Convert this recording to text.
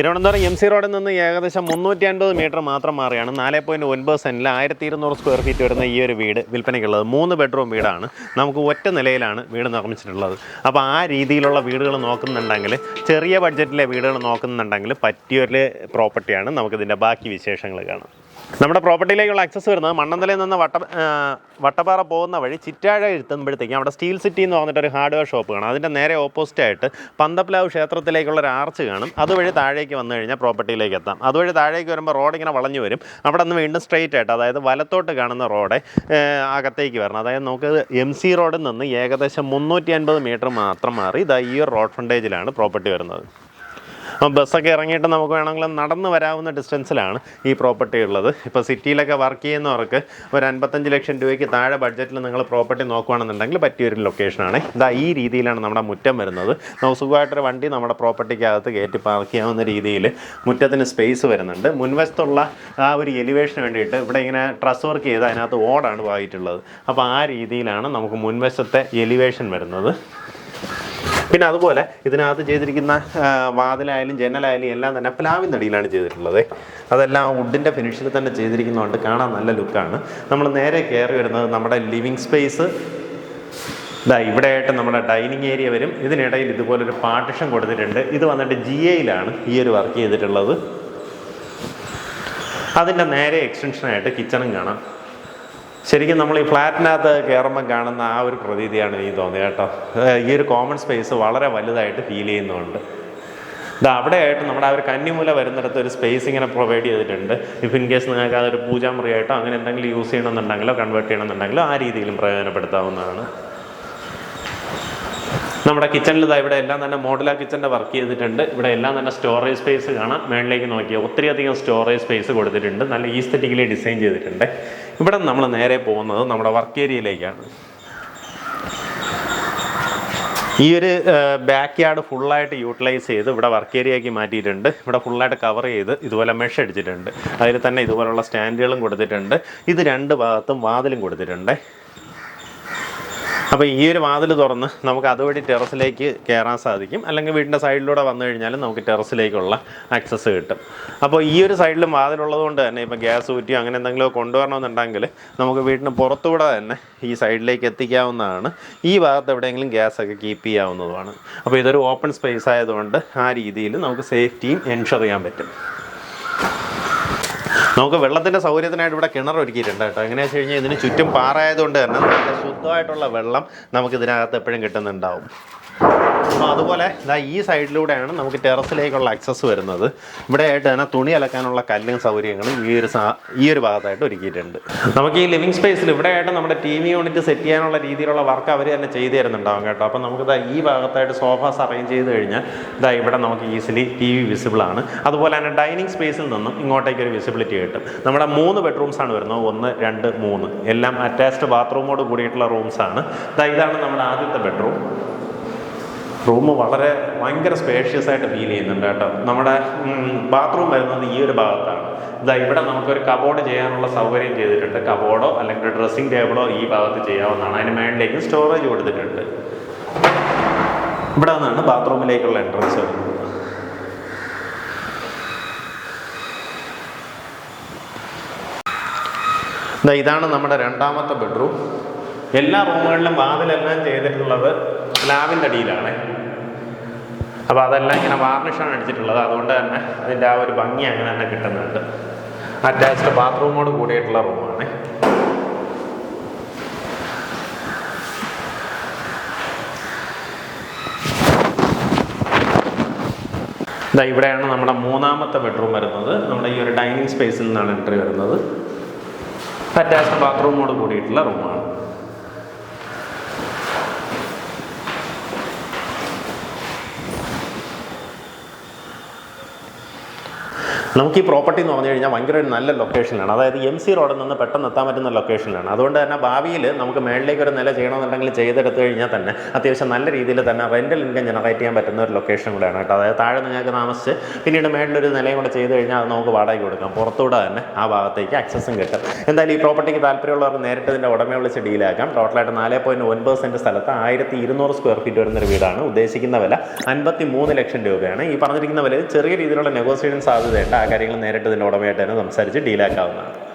Thiruvananthapuram M C റോഡിൽ നിന്ന് ഏകദേശം മുന്നൂറ്റി അൻപത് മീറ്റർ മാത്രം മാറിയാണ് നാല് പോയിന്റ് ഒൻപത് സെന്റിൽ ആയിരത്തി ഇരുന്നൂറ് സ്ക്വയർ ഫീറ്റ് വരുന്ന ഈ ഒരു വീട് വിൽപ്പനയ്ക്കുള്ളത്. മൂന്ന് ബെഡ്റൂം വീടാണ്. നമുക്ക് ഒറ്റ നിലയിലാണ് വീട് നിർമ്മിച്ചിട്ടുള്ളത്. അപ്പോൾ ആ രീതിയിലുള്ള വീടുകൾ നോക്കുന്നുണ്ടെങ്കിൽ ചെറിയ ബഡ്ജറ്റിലെ വീടുകൾ നോക്കുന്നുണ്ടെങ്കിൽ പറ്റിയൊരു പ്രോപ്പർട്ടിയാണ് നമുക്കിതിന്റെ ബാക്കി വിശേഷങ്ങൾ കാണാം. നമ്മുടെ പ്രോപ്പർട്ടിയിലേക്കുള്ള ആക്സസ് വരുന്നത് മണ്ണന്തലയിൽ നിന്ന് വട്ട വട്ടപ്പാറ പോകുന്ന വഴി ചിറ്റാഴ എത്തുമ്പോഴത്തേക്കും അവിടെ സ്റ്റീൽ സിറ്റി എന്ന് പറഞ്ഞിട്ട് ഒരു ഹാർഡ്വെയർ ഷോപ്പ് കാണാം. അതിന്റെ നേരെ ഓപ്പോസിറ്റ് ആയിട്ട് പന്തപ്ലാവ് ക്ഷേത്രത്തിലേക്കുള്ള ഒരു ആർച്ച് കാണും. അതുവഴി താഴേക്ക് വന്നു കഴിഞ്ഞാൽ പ്രോപ്പർട്ടിയിലേക്ക് എത്താം. അതുവഴി താഴേക്ക് വരുമ്പോൾ റോഡ് ഇങ്ങനെ വളഞ്ഞു വരും. അവിടെ നിന്ന് വീണ്ടും സ്ട്രെയിറ്റ് ആയിട്ട് അതായത് വലത്തോട്ട് കാണുന്ന റോഡ് അകത്തേക്ക് വരണം. അതായത് നമുക്ക് എം സി റോഡിൽ നിന്ന് ഏകദേശം മുന്നൂറ്റി അൻപത് മീറ്റർ മാത്രം മാറി ഇതാ ഈ ഒരു റോഡ് ഫ്രണ്ടേജിലാണ് പ്രോപ്പർട്ടി വരുന്നത്. അപ്പോൾ ബസ്സൊക്കെ ഇറങ്ങിയിട്ട് നമുക്ക് വേണമെങ്കിൽ നടന്ന് വരാവുന്ന ഡിസ്റ്റൻസിലാണ് ഈ പ്രോപ്പർട്ടി ഉള്ളത്. ഇപ്പോൾ സിറ്റിയിലൊക്കെ വർക്ക് ചെയ്യുന്നവർക്ക് ഒരു അൻപത്തഞ്ച് ലക്ഷം രൂപയ്ക്ക് താഴെ ബഡ്ജറ്റിൽ നിങ്ങൾ പ്രോപ്പർട്ടി നോക്കുകയാണെന്നുണ്ടെങ്കിൽ പറ്റിയൊരു ലൊക്കേഷനാണ് ഇതാ ഈ രീതിയിലാണ് നമ്മുടെ മുറ്റം വരുന്നത്. നമുക്ക് സുഖമായിട്ടൊരു വണ്ടി നമ്മുടെ പ്രോപ്പർട്ടിക്കകത്ത് കയറ്റി പാർക്ക് ചെയ്യാവുന്ന രീതിയിൽ മുറ്റത്തിന് സ്പേസ് വരുന്നുണ്ട്. മുൻവശത്തുള്ള ആ ഒരു എലിവേഷന് വേണ്ടിയിട്ട് ഇവിടെ ഇങ്ങനെ ട്രസ് വർക്ക് ചെയ്ത് അതിനകത്ത് ഓടാണ് പോയിട്ടുള്ളത്. അപ്പോൾ ആ രീതിയിലാണ് നമുക്ക് മുൻവശത്തെ എലിവേഷൻ വരുന്നത്. പിന്നെ അതുപോലെ ഇതിനകത്ത് ചെയ്തിരിക്കുന്ന വാതിലായാലും ജനലായാലും എല്ലാം തന്നെ പ്ലാവിൻ നടിയിലാണ് ചെയ്തിട്ടുള്ളത്. അതെല്ലാം വുഡിന്റെ ഫിനിഷിൽ തന്നെ ചെയ്തിരിക്കുന്നതുകൊണ്ട് കാണാൻ നല്ല ലുക്കാണ്. നമ്മൾ നേരെ കയറി വരുന്നത് നമ്മുടെ ലിവിങ് സ്പേസ്. ഇതാ ഇവിടെയായിട്ട് നമ്മുടെ ഡൈനിങ് ഏരിയ വരും. ഇതിനിടയിൽ ഇതുപോലൊരു പാർട്ടിഷൻ കൊടുത്തിട്ടുണ്ട്. ഇത് വന്നിട്ട് ജി എയിലാണ് ഈ ഒരു വർക്ക് ചെയ്തിട്ടുള്ളത്. അതിന്റെ നേരെ എക്സ്റ്റൻഷനായിട്ട് കിച്ചണും കാണാം. ശരിക്കും നമ്മൾ ഈ ഫ്ലാറ്റിനകത്ത് കയറുമ്പോൾ കാണുന്ന ആ ഒരു പ്രതീതിയാണ് എനിക്ക് തോന്നിയത് കേട്ടോ. ഈ ഒരു കോമൺ സ്പേസ് വളരെ വലുതായിട്ട് ഫീൽ ചെയ്യുന്നുണ്ട്. ഇതാ അവിടെയായിട്ട് നമ്മുടെ ആ ഒരു കന്നിമൂല വരുന്നിടത്ത് ഒരു സ്പേസ് ഇങ്ങനെ പ്രൊവൈഡ് ചെയ്തിട്ടുണ്ട്. ഇഫ് ഇൻ കേസ് നിങ്ങൾക്ക് അതൊരു പൂജാമുറിയായിട്ടോ അങ്ങനെ എന്തെങ്കിലും യൂസ് ചെയ്യണമെന്നുണ്ടെങ്കിലോ കൺവേർട്ട് ചെയ്യണമെന്നുണ്ടെങ്കിലോ ആ രീതിയിലും പ്രയോജനപ്പെടുത്താവുന്നതാണ്. നമ്മുടെ കിച്ചണിൽ ഇതാ ഇവിടെ എല്ലാം തന്നെ മോഡലാ കിച്ചന്റെ വർക്ക് ചെയ്തിട്ടുണ്ട്. ഇവിടെ എല്ലാം തന്നെ സ്റ്റോറേജ് സ്പേസ് കാണാം. മേളിലേക്ക് നോക്കിയാൽ ഒത്തിരി അധികം സ്റ്റോറേജ് സ്പേസ് കൊടുത്തിട്ടുണ്ട്. നല്ല ഈസ്തറ്റിക്കലി ഡിസൈൻ ചെയ്തിട്ടുണ്ട്. ഇവിടെ നമ്മൾ നേരെ പോകുന്നത് നമ്മുടെ വർക്ക് ഏരിയയിലേക്കാണ് ഈ ഒരു ബാക്ക് യാർഡ് ഫുള്ളായിട്ട് യൂട്ടിലൈസ് ചെയ്ത് ഇവിടെ വർക്ക് ഏരിയയാക്കി മാറ്റിയിട്ടുണ്ട്. ഇവിടെ ഫുള്ളായിട്ട് കവർ ചെയ്ത് ഇതുപോലെ മെഷ് അടിച്ചിട്ടുണ്ട്. അതിൽ തന്നെ ഇതുപോലുള്ള സ്റ്റാൻഡുകളും കൊടുത്തിട്ടുണ്ട്. ഇത് രണ്ട് ഭാഗത്തും വാതിലും കൊടുത്തിട്ടുണ്ട്. അപ്പോൾ ഈ ഒരു വാതിൽ തുറന്ന് നമുക്ക് അതുവഴി ടെറസിലേക്ക് കയറാൻ സാധിക്കും. അല്ലെങ്കിൽ വീടിന്റെ സൈഡിലൂടെ വന്നു കഴിഞ്ഞാലും നമുക്ക് ടെറസിലേക്കുള്ള ആക്സസ് കിട്ടും. അപ്പോൾ ഈ ഒരു സൈഡിലും വാതിലുള്ളത് കൊണ്ട് തന്നെ ഇപ്പോൾ ഗ്യാസ് ഊറ്റിയോ അങ്ങനെ എന്തെങ്കിലും കൊണ്ടുവരണമെന്നുണ്ടെങ്കിൽ നമുക്ക് വീടിന് പുറത്തുകൂടെ തന്നെ ഈ സൈഡിലേക്ക് എത്തിക്കാവുന്നതാണ്. ഈ ഭാഗത്ത് എവിടെയെങ്കിലും ഗ്യാസ് ഒക്കെ കീപ്പ് ചെയ്യാവുന്നതുമാണ്. അപ്പോൾ ഇതൊരു ഓപ്പൺ സ്പേസ് ആയതുകൊണ്ട് ആ രീതിയിൽ നമുക്ക് സേഫ്റ്റിയും എൻഷർ ചെയ്യാൻ പറ്റും. നമുക്ക് വെള്ളത്തിന്റെ സൗകര്യത്തിനായിട്ട് ഇവിടെ കിണർ ഒരുക്കിയിട്ടുണ്ട് കേട്ടോ. എങ്ങനെയാണെന്ന് വെച്ച് കഴിഞ്ഞാൽ ഇതിന് ചുറ്റും പാറയായതുകൊണ്ട് തന്നെ നല്ല ശുദ്ധമായിട്ടുള്ള വെള്ളം നമുക്ക് ഇതിനകത്ത് എപ്പോഴും കിട്ടുന്നുണ്ടാവും. അപ്പോൾ അതുപോലെ ഇതാ ഈ സൈഡിലൂടെയാണ് നമുക്ക് ടെറസിലേക്കുള്ള ആക്സസ് വരുന്നത്. ഇവിടെ ആയിട്ട് തന്നെ തുണി അലക്കാനുള്ള കല്ലും സൗകര്യങ്ങളും ഈ ഒരു ഈ ഒരു ഭാഗത്തായിട്ട് ഒരുക്കിയിട്ടുണ്ട്. നമുക്ക് ഈ ലിവിങ് സ്പേസിൽ ഇവിടെ ആയിട്ട് നമ്മുടെ ടി വി യൂണിറ്റ് സെറ്റ് ചെയ്യാനുള്ള രീതിയിലുള്ള വർക്ക് അവർ തന്നെ ചെയ്തു തരുന്നുണ്ടാവും കേട്ടോ. അപ്പോൾ നമുക്ക് ഇതാ ഈ ഭാഗത്തായിട്ട് സോഫാസ് അറേഞ്ച് ചെയ്ത് കഴിഞ്ഞാൽ ഇതാ ഇവിടെ നമുക്ക് ഈസിലി ടി വി വിസിബിൾ ആണ്. അതുപോലെ തന്നെ ഡൈനിങ് സ്പേസിൽ നിന്നും ഇങ്ങോട്ടേക്ക് ഒരു വിസിബിലിറ്റി കിട്ടും. നമ്മുടെ മൂന്ന് ബെഡ്റൂംസ് ആണ് വരുന്നത്. ഒന്ന് രണ്ട് മൂന്ന്. എല്ലാം അറ്റാച്ച്ഡ് ബാത്റൂമോട് കൂടിയിട്ടുള്ള ഇതാ ഇതാണ് നമ്മുടെ ആദ്യത്തെ ബെഡ്റൂം റൂം വളരെ ഭയങ്കര സ്പേഷ്യസ് ആയിട്ട് ഫീൽ ചെയ്യുന്നുണ്ട് കേട്ടോ. നമ്മുടെ ബാത്റൂം വരുന്നത് ഈ ഒരു ഭാഗത്താണ്. ഇതാ ഇവിടെ നമുക്കൊരു കബോർഡ് ചെയ്യാനുള്ള സൗകര്യം ചെയ്തിട്ടുണ്ട്. കബോർഡോ അല്ലെങ്കിൽ ഡ്രസ്സിംഗ് ടേബിളോ ഈ ഭാഗത്ത് ചെയ്യാവുന്നതാണ്. അതിന് മേളിലേക്ക് സ്റ്റോറേജ് കൊടുത്തിട്ടുണ്ട്. ഇവിടെ നിന്നാണ് ബാത്റൂമിലേക്കുള്ള എൻട്രൻസ് വരുന്നത്. ഇതാണ് നമ്മുടെ രണ്ടാമത്തെ ബെഡ്റൂം എല്ലാ റൂമുകളിലും വാതിലെല്ലാം ചെയ്തിട്ടുള്ളത് സ്ലാബിന്റെ അടിയിലാണ്. അപ്പോൾ അതെല്ലാം ഇങ്ങനെ വാർണിഷാണ് അടിച്ചിട്ടുള്ളത്. അതുകൊണ്ട് തന്നെ അതിന്റെ ആ ഒരു ഭംഗി അങ്ങനെ തന്നെ കിട്ടുന്നുണ്ട്. അറ്റാച്ച്ഡ് ബാത്റൂമോട് കൂടിയിട്ടുള്ള റൂമാണ് ഇതാ ഇവിടെയാണ് നമ്മുടെ മൂന്നാമത്തെ ബെഡ്റൂം വരുന്നത്. നമ്മുടെ ഈ ഒരു ഡൈനിങ് സ്പേസിൽ നിന്നാണ് എൻട്രി വരുന്നത്. അറ്റാച്ച്ഡ് ബാത്റൂമോട് കൂടിയിട്ടുള്ള റൂമാണ് നമുക്ക് ഈ പ്രോപ്പർട്ടി എന്ന് പറഞ്ഞു കഴിഞ്ഞാൽ ഭയങ്കര നല്ല ലൊക്കേഷനിലാണ് അതായത് എം സി റോഡിൽ നിന്ന് പെട്ടെന്ന് എത്താൻ പറ്റുന്ന ലൊക്കേഷനിലാണ് അതുകൊണ്ട് തന്നെ ഭാവിയിൽ നമുക്ക് മേളിലേക്ക് ഒരു നില ചെയ്യണമെന്നുണ്ടെങ്കിൽ ചെയ്തെടുത്ത് കഴിഞ്ഞാൽ തന്നെ അത്യാവശ്യം നല്ല രീതിയിൽ തന്നെ റെന്റൽ ഇൻകം ജനറേറ്റ് ചെയ്യാൻ പറ്റുന്ന ഒരു ലൊക്കേഷൻ കൂടെയാണ് കേട്ടോ. അതായത് താഴെ നിങ്ങൾക്ക് താമസിച്ച് പിന്നീട് മേളിലൊരു നിലയും കൂടെ ചെയ്ത് കഴിഞ്ഞാൽ അത് നമുക്ക് വാടകയ്ക്ക് കൊടുക്കാം. പുറത്തൂടെ തന്നെ ആ ഭാഗത്തേക്ക് ആക്സസും കിട്ടും. എന്തായാലും ഈ പ്രോപ്പർട്ടിക്ക് താല്പര്യമുള്ളവർക്ക് നേരിട്ട് ഇതിന്റെ ഉടമയെ വിളിച്ച് ഡീലാക്കാം ടോട്ടലായിട്ട് നാല് പോയിന്റ് ഒൻപത് സെന്റ് സ്ഥലത്ത് ആയിരത്തി ഇരുന്നൂറ് സ്ക്വയർ ഫീറ്റ് വരുന്നൊരു വീടാണ്. ഉദ്ദേശിക്കുന്ന വില അൻപത്തി മൂന്ന് ലക്ഷം രൂപയാണ്. ഈ പറഞ്ഞിരിക്കുന്ന വില ചെറിയ രീതിയിലുള്ള നെഗോസിയേഷൻ സാധ്യതയുണ്ട്. കാര്യങ്ങൾ നേരിട്ട് ഇതിന്റെ ഉടമയായിട്ട് തന്നെ സംസാരിച്ച് ഡീലാക്കാവുന്നതാണ്.